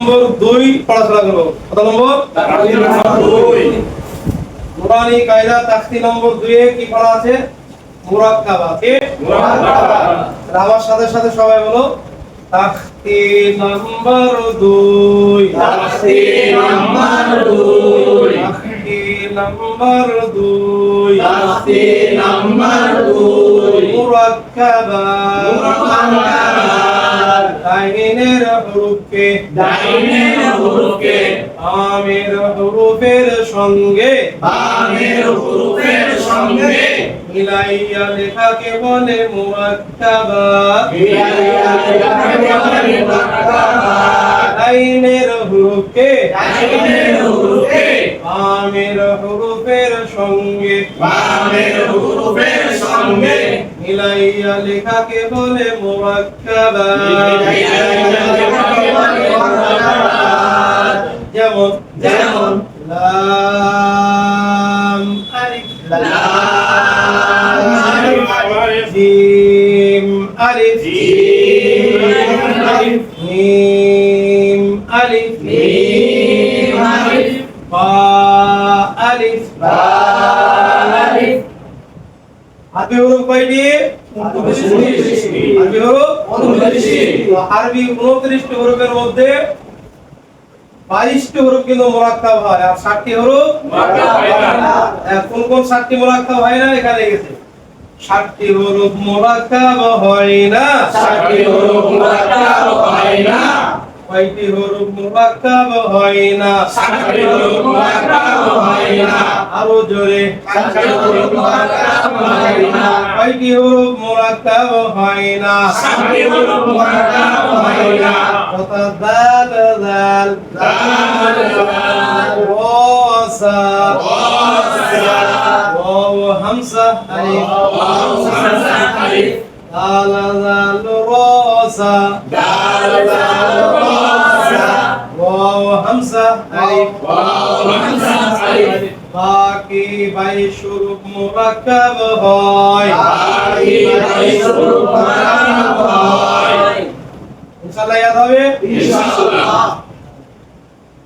নম্বর দুই পড়াশোনা করব। কত নম্বর? নুরানি কায়দা তাখতি নম্বর দুইয়ে কি পড়া আছে? মুরাক্কাবা। কে? আমার সাথে সাথে সবাই বলো তাখতি নম্বর দুই। তাখতি নম্বর দুই। তাখতি নম্বর দুই। তাখতি নম্বর দুই। মুরাক্কাবা। মুরাক্কাবা। দাইনের হরুফকে ডাইনের হরফকে আমের হরুফের সঙ্গে বামের হরফের সঙ্গে মিলাইয়া লেখাকে বলে মুরাক্কাবা মিলাইয়া লেখাকে বলে মুরাক্কাবা। দাইনের হরুফকে ডাইনের হরফকে আমের হরুফের সঙ্গে আমের হরফের সঙ্গে মিলাইয়া লেখাকে বলে মুরাক্কাবা। যেমন যেমন, লাম, আলিফ লাম, আলিফ, জিম আলিফ জিম আলিফ মিম আলিফ মিম আলিফ বা আলিফ বা আরবি হরফ কয়টি উনত্রিশটি। আরবি হরফ উনত্রিশটি। তো আরবি উনত্রিশটি হরফের মধ্যে বাইশটি হরফ কিন্তু মোরাক্কাব হয় আর ষাটটি হরফ মোরাক্কাব হয় না। কোন কোন ষাটটি মোরাক্কাব হয় না এখানে গেছে ষাটটি হরফ মোরাক্কাব হয় না ষাটটি হরফ মুরাক্কাব হয় না কয়টি হরফ মোরাক্কাব হয় না ষাটটি হরফ মুরাক্কাব হয় না আরও জোরে ষাটটি হরফ মুরাক্কাব হয় না কয়টি হরফ মোরাক্কাব হয় না ষাটটি হরফ মুরাক্কাব হয় না কথা দাল দাল দাল দাল ওয়াসা ওয়াসা ওয়াও হামসা আলিফ ওয়াও হামজা আলিফ দাল দাল রসা দাল দাল ওয়াসা ওয়াও হামসা আলিফ ওয়াও হামজা আলিফ বাকি বাইশ রূপ মুরাক্কাব হয়। বাকি বাইশ রূপ মুরাক্কাব হয়। ইনশাআল্লাহ ইয়াদ হবে? ইনশাআল্লাহ।